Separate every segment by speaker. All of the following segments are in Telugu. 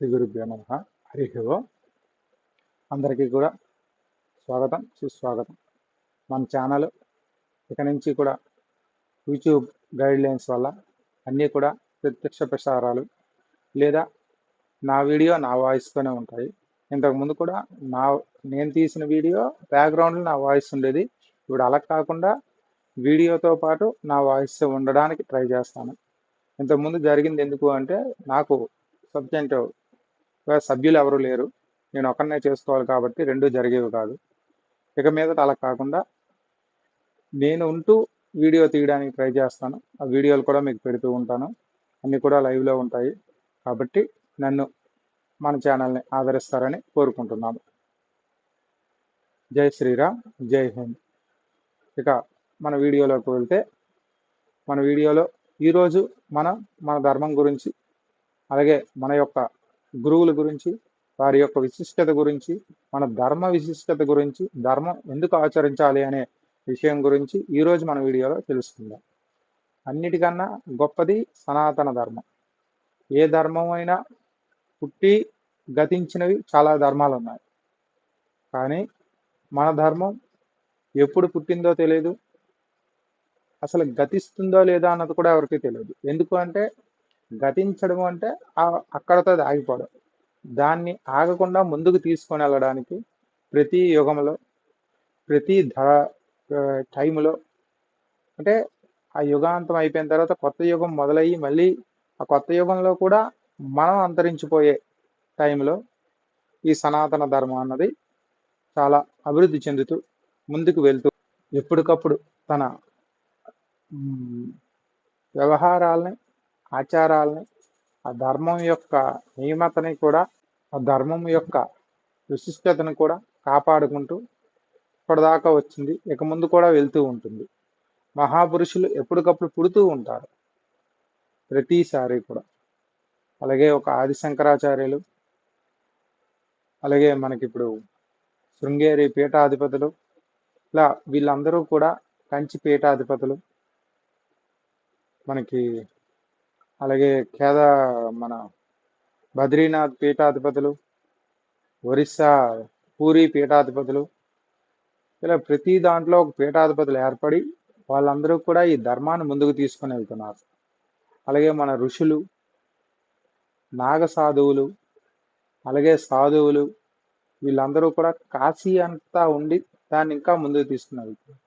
Speaker 1: శ్రీ గురుభ్యో నమ. హరి ఓం. అందరికీ కూడా స్వాగతం సుస్వాగతం. మన ఛానల్ ఇక నుంచి కూడా యూట్యూబ్ గైడ్లైన్స్ వల్ల అన్నీ కూడా ప్రత్యక్ష ప్రసారాలు లేదా నా వీడియో నా వాయిస్తోనే ఉంటాయి. ఇంతకుముందు కూడా నా నేను తీసిన వీడియో బ్యాక్గ్రౌండ్లో నా వాయిస్ ఉండేది. ఇప్పుడు అలా కాకుండా వీడియోతో పాటు నా వాయిస్ ఉండడానికి ట్రై చేస్తాను. ఇంతకుముందు జరిగింది ఎందుకు అంటే నాకు సబ్జెక్ట్ సభ్యులు ఎవరు లేరు. నేను ఒకరినే చేసుకోవాలి కాబట్టి రెండు జరిగేవి కాదు. ఇక మీద అలా కాకుండా నేను ఉంటూ వీడియో తీయడానికి ట్రై చేస్తాను. ఆ వీడియోలు కూడా మీకు పెడుతూ ఉంటాను. అన్నీ కూడా లైవ్లో ఉంటాయి. కాబట్టి నన్ను మన ఛానల్ని ఆదరిస్తారని కోరుకుంటున్నాను. జై శ్రీరామ్ జై హింద్. ఇక మన వీడియోలోకి వెళ్తే మన వీడియోలో ఈరోజు మనం మన ధర్మం గురించి అలాగే మన యొక్క గురువుల గురించి వారి యొక్క విశిష్టత గురించి మన ధర్మ విశిష్టత గురించి ధర్మం ఎందుకు ఆచరించాలి అనే విషయం గురించి ఈరోజు మన వీడియోలో తెలుసుకుందాం. అన్నిటికన్నా గొప్పది సనాతన ధర్మం. ఏ ధర్మం అయినా పుట్టి గతించినవి చాలా ధర్మాలు ఉన్నాయి కానీ మన ధర్మం ఎప్పుడు పుట్టిందో తెలియదు అసలు గతిస్తుందో లేదా అన్నది కూడా ఎవరికి తెలియదు ఎందుకు అంటే గతించడం అంటే అక్కడతో ఆగిపోవడం. దాన్ని ఆగకుండా ముందుకు తీసుకొని వెళ్ళడానికి ప్రతి యుగంలో ప్రతి ధర టైంలో అంటే ఆ యుగాంతం అయిపోయిన తర్వాత కొత్త యుగం మొదలయ్యి మళ్ళీ ఆ కొత్త యుగంలో కూడా మనం అంతరించిపోయే టైంలో ఈ సనాతన ధర్మం అన్నది చాలా అభివృద్ధి చెందుతూ ముందుకు వెళ్తూ ఎప్పటికప్పుడు తన వ్యవహారాలని వ్యవహారాల్ని ఆచారాలని ఆ ధర్మం యొక్క నియమతని కూడా ఆ ధర్మం యొక్క విశిష్టతను కూడా కాపాడుకుంటూ ఇప్పటిదాకా వచ్చింది. ఇక ముందు కూడా వెళ్తూ ఉంటుంది. మహాపురుషులు ఎప్పటికప్పుడు పుడుతూ ఉంటారు. ప్రతిసారి కూడా. అలాగే ఒక ఆది శంకరాచార్యులు అలాగే మనకి ఇప్పుడు శృంగేరి పీఠాధిపతులు ఇలా వీళ్ళందరూ కూడా కంచి పీఠాధిపతులు. మనకి అలాగే కేద మన బద్రీనాథ్ పీఠాధిపతులు ఒరిస్సా పూరి పీఠాధిపతులు ఇలా ప్రతి దాంట్లో ఒక పీఠాధిపతులు ఏర్పడి వాళ్ళందరూ కూడా ఈ ధర్మాన్ని ముందుకు తీసుకుని వెళ్తున్నారు. అలాగే మన ఋషులు నాగ సాధువులు అలాగే సాధువులు వీళ్ళందరూ కూడా కాశీ అంతా ఉండి దాన్ని ఇంకా ముందుకు తీసుకుని వెళ్తున్నారు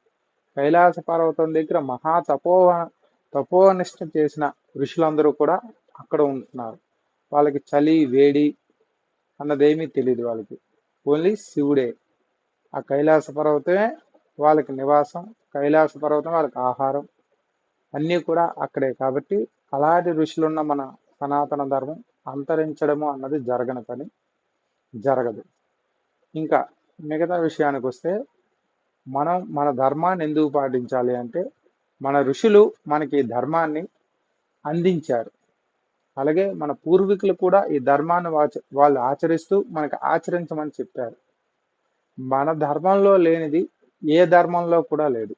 Speaker 1: కైలాస పర్వతం దగ్గర మహా తపో తపోనిష్ట చేసిన ఋషులందరూ కూడా అక్కడ ఉంటున్నారు. వాళ్ళకి చలి వేడి అన్నదేమీ తెలియదు వాళ్ళకి. ఓన్లీ శివుడే. ఆ కైలాస పర్వతమే వాళ్ళకి నివాసం. కైలాస పర్వతం వాళ్ళకి ఆహారం. అన్నీ కూడా అక్కడే. కాబట్టి అలాంటి ఋషులున్న మన సనాతన ధర్మం అంతరించడము అన్నది జరగని పని జరగదు. ఇంకా మిగతా విషయానికి వస్తే మనం మన ధర్మాన్ని ఎందుకు పాటించాలి అంటే మన ఋషులు మనకి ఈ ధర్మాన్ని అందించారు. అలాగే మన పూర్వీకులు కూడా ఈ ధర్మాన్ని వాళ్ళు ఆచరిస్తూ మనకి ఆచరించమని చెప్పారు. మన ధర్మంలో లేనిది ఏ ధర్మంలో కూడా లేదు.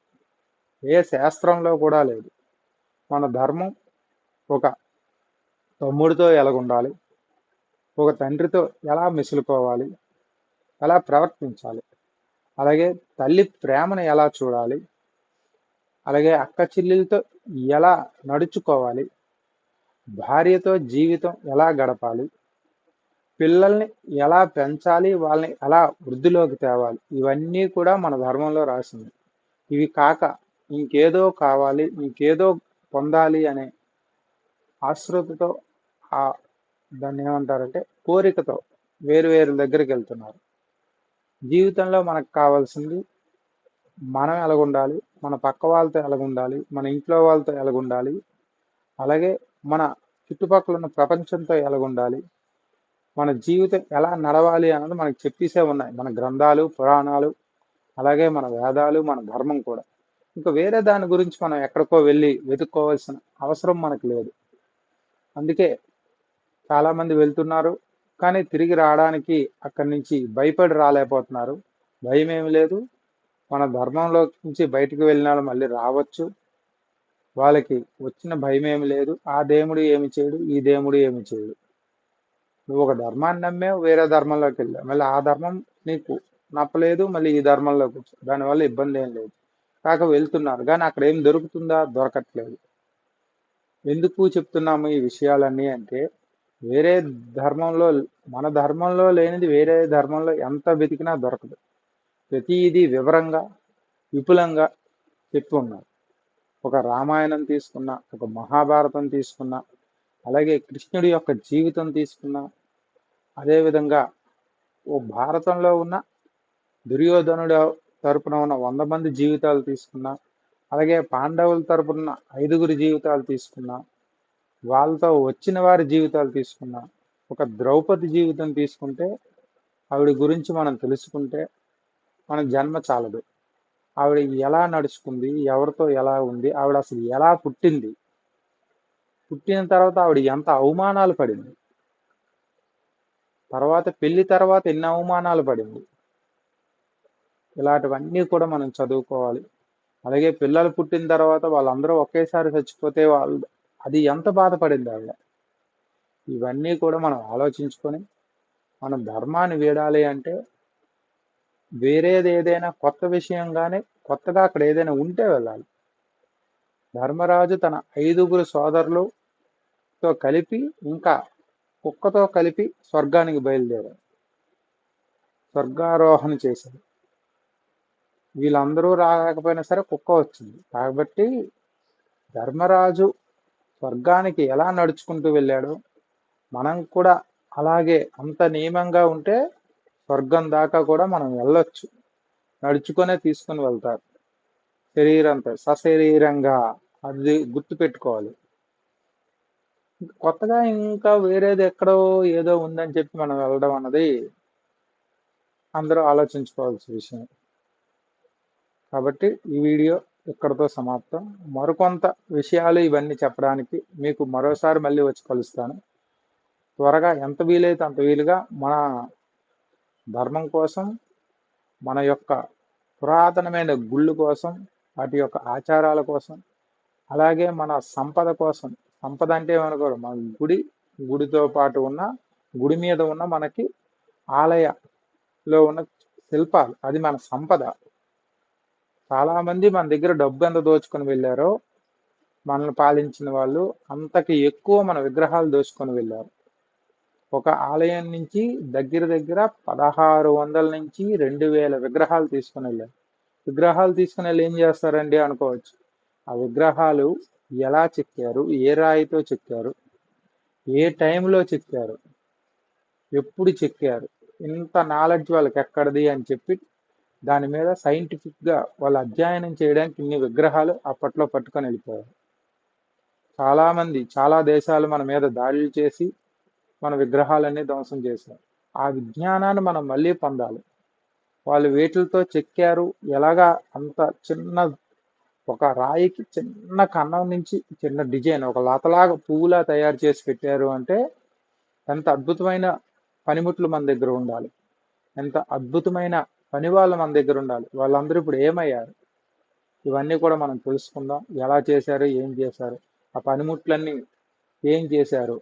Speaker 1: ఏ శాస్త్రంలో కూడా లేదు. మన ధర్మం ఒక తమ్ముడితో ఎలాగుండాలి? ఒక తండ్రితో ఎలా మిసులుకోవాలి? ఎలా ప్రవర్తించాలి? అలాగే తల్లి ప్రేమను ఎలా చూడాలి? అలాగే అక్క చెల్లెలతో ఎలా నడుచుకోవాలి? భార్యతో జీవితం ఎలా గడపాలి? పిల్లల్ని ఎలా పెంచాలి? వాళ్ళని ఎలా వృద్ధిలోకి తేవాలి? ఇవన్నీ కూడా మన ధర్మంలో రాసింది. ఇవి కాక ఇంకేదో కావాలి ఇంకేదో పొందాలి అనే ఆశ్రుతతో ఆ దాన్ని ఏమంటారంటే కోరికతో వేరు వేరు దగ్గరికి వెళ్తున్నారు. జీవితంలో మనకు కావాల్సింది మనం ఎలాగుండాలి? మన పక్క వాళ్ళతో ఎలాగుండాలి మన ఇంట్లో వాళ్ళతో ఎలాగుండాలి అలాగే మన చుట్టుపక్కల ఉన్న ప్రపంచంతో ఎలాగుండాలి మన జీవితం ఎలా నడవాలి అన్నది మనకు చెప్పేసే ఉన్నాయి. మన గ్రంథాలు పురాణాలు అలాగే మన వేదాలు మన ధర్మం కూడా. ఇంకా వేరే దాని గురించి మనం ఎక్కడికో వెళ్ళి వెతుక్కోవాల్సిన అవసరం మనకు లేదు. అందుకే చాలామంది వెళ్తున్నారు కానీ తిరిగి రావడానికి అక్కడి నుంచి భయపడి రాలేకపోతున్నారు. భయం ఏమి లేదు. మన ధర్మంలో నుంచి బయటకు వెళ్ళిన వాళ్ళు మళ్ళీ రావచ్చు. వాళ్ళకి వచ్చిన భయం ఏమి లేదు. ఆ దేవుడు ఏమి చేయడు ఈ దేవుడు ఏమి చేయడు. నువ్వు ఒక ధర్మాన్ని నమ్మే వేరే ధర్మంలోకి వెళ్ళావు. మళ్ళీ ఆ ధర్మం నీకు నప్పలేదు మళ్ళీ ఈ ధర్మంలోకి వచ్చావు. దానివల్ల ఇబ్బంది ఏం లేదు. కాక వెళ్తున్నారు కానీ అక్కడ ఏం దొరుకుతుందా? దొరకట్లేదు. ఎందుకు చెప్తున్నాము ఈ విషయాలన్నీ అంటే వేరే ధర్మంలో మన ధర్మంలో లేనిది వేరే ధర్మంలో ఎంత వెతికినా దొరకదు. ప్రతిదీ వివరంగా విపులంగా చెప్తున్నారు ఉన్నారు ఒక రామాయణం తీసుకున్న ఒక మహాభారతం తీసుకున్న అలాగే కృష్ణుడి యొక్క జీవితం తీసుకున్న అదేవిధంగా ఓ భారతంలో ఉన్న దుర్యోధనుడు తరపున ఉన్న వంద మంది జీవితాలు తీసుకున్న అలాగే పాండవుల తరపున ఐదుగురి జీవితాలు తీసుకున్న వాళ్ళతో వచ్చిన వారి జీవితాలు తీసుకున్న ఒక ద్రౌపది జీవితం తీసుకుంటే ఆవిడ గురించి మనం తెలుసుకుంటే మన జన్మ చాలదు. ఆవిడ ఎలా నడుచుకుంది ఎవరితో ఎలా ఉంది ఆవిడ అసలు ఎలా పుట్టింది? పుట్టిన తర్వాత ఆవిడ ఎంత అవమానాలు పడింది. తర్వాత పెళ్ళి తర్వాత ఎన్ని అవమానాలు పడింది. ఇలాంటివన్నీ కూడా మనం చదువుకోవాలి. అలాగే పిల్లలు పుట్టిన తర్వాత వాళ్ళందరూ ఒకేసారి చచ్చిపోతే వాళ్ళు అది ఎంత బాధపడింది ఆవిడ? ఇవన్నీ కూడా మనం ఆలోచించుకొని మనం ధర్మాన్ని వీడాలి అంటే వేరేది ఏదైనా కొత్త విషయంగానే కొత్తగా అక్కడ ఏదైనా ఉంటే వెళ్ళాలి. ధర్మరాజు తన ఐదుగురు సోదరులతో కలిపి ఇంకా కుక్కతో కలిపి స్వర్గానికి బయలుదేరారు స్వర్గారోహణ చేశారు వీళ్ళందరూ రాకపోయినా సరే కుక్క వచ్చింది. కాబట్టి ధర్మరాజు స్వర్గానికి ఎలా నడుచుకుంటూ వెళ్ళాడో మనం కూడా అలాగే అంత నియమంగా ఉంటే స్వర్గం దాకా కూడా మనం వెళ్ళొచ్చు. నడుచుకునే తీసుకుని వెళ్తారు. శరీరంతో సశరీరంగా అది గుర్తు పెట్టుకోవాలి కొత్తగా ఇంకా వేరేది ఎక్కడో ఏదో ఉందని చెప్పి మనం వెళ్ళడం అన్నది అందరూ ఆలోచించుకోవాల్సిన విషయం. కాబట్టి ఈ వీడియో ఇక్కడతో సమాప్తం. మరికొంత విషయాలు ఇవన్నీ చెప్పడానికి మీకు మరోసారి మళ్ళీ వచ్చి కలుస్తాను. త్వరగా ఎంత వీలైతే అంత వీలుగా మన ధర్మం కోసం మన యొక్క పురాతనమైన గుళ్ళు కోసం వాటి యొక్క ఆచారాల కోసం అలాగే మన సంపద కోసం. సంపద అంటే ఏమనుకోరు మన గుడి గుడితో పాటు ఉన్న గుడి మీద ఉన్న మనకి ఆలయలో ఉన్న శిల్పాలు. అది మన సంపద. చాలామంది మన దగ్గర డబ్బు ఎంత దోచుకొని వెళ్ళారో మనల్ని పాలించిన వాళ్ళు అంతకి ఎక్కువ మన విగ్రహాలు దోచుకొని వెళ్ళారు. ఒక ఆలయం నుంచి దగ్గర దగ్గర పదహారు వందల నుంచి రెండు వేల విగ్రహాలు తీసుకుని వెళ్ళారు. విగ్రహాలు తీసుకుని వెళ్ళి ఏం చేస్తారండి అనుకోవచ్చు. ఆ విగ్రహాలు ఎలా చెక్కారు? ఏ రాయితో చెక్కారు? ఏ టైంలో చెక్కారు? ఎప్పుడు చెక్కారు? ఇంత నాలెడ్జ్ వాళ్ళకి ఎక్కడిది అని చెప్పి దాని మీద సైంటిఫిక్గా వాళ్ళు అధ్యయనం చేయడానికి ఇన్ని విగ్రహాలు అప్పట్లో పట్టుకొని వెళ్ళిపోయారు. చాలామంది చాలా దేశాలు మన మీద దాడులు చేసి మన విగ్రహాలన్నీ ధ్వంసం చేశారు ఆ విజ్ఞానాన్ని మనం మళ్ళీ పొందాలి. వాళ్ళు వేటిలతో చెక్కారు ఎలాగా అంత చిన్న ఒక రాయికి చిన్న కన్నం నుంచి చిన్న డిజైన్ ఒక లతలాగా పువ్వులా తయారు చేసి పెట్టారు అంటే ఎంత అద్భుతమైన పనిముట్లు మన దగ్గర ఉండాలి. ఎంత అద్భుతమైన పని వాళ్ళు మన దగ్గర ఉండాలి. వాళ్ళందరూ ఇప్పుడు ఏమయ్యారు? ఇవన్నీ కూడా మనం తెలుసుకుందాం. ఎలా చేశారు? ఏం చేశారు? ఆ పనిముట్లన్నీ ఏం చేశారు?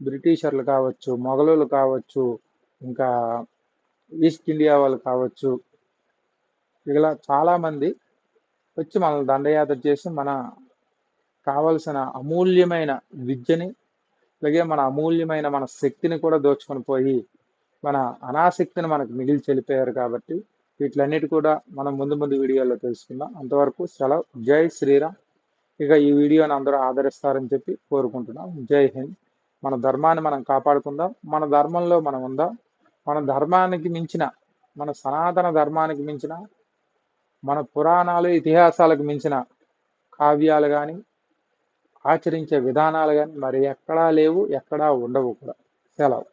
Speaker 1: బ్రిటిషర్లు కావచ్చు మొఘలులు కావచ్చు ఇంకా ఈస్ట్ ఇండియా వాళ్ళు కావచ్చు ఇలా చాలామంది వచ్చి మనల్ని దండయాత్ర చేసి మన కావలసిన అమూల్యమైన విద్యని అలాగే మన అమూల్యమైన మన శక్తిని కూడా దోచుకొని పోయి మన అనాసక్తిని మనకు మిగిలి చెల్లిపోయారు కాబట్టి వీటిలన్నిటి కూడా మనం ముందు ముందు వీడియోలో తెలుసుకుందాం. అంతవరకు సెలవు. జై శ్రీరామ్. ఇక ఈ వీడియోని అందరూ ఆదరిస్తారని చెప్పి కోరుకుంటున్నాం. జై హింద్. మన ధర్మాన్ని మనం కాపాడుకుందాం మన ధర్మంలో మనం ఉందాం మన ధర్మానికి మించిన మన సనాతన ధర్మానికి మించిన మన పురాణాలు ఇతిహాసాలకు మించిన కావ్యాలు కానీ ఆచరించే విధానాలు కానీ మరి ఎక్కడా లేవు ఎక్కడా ఉండవు కూడా. సెలవు.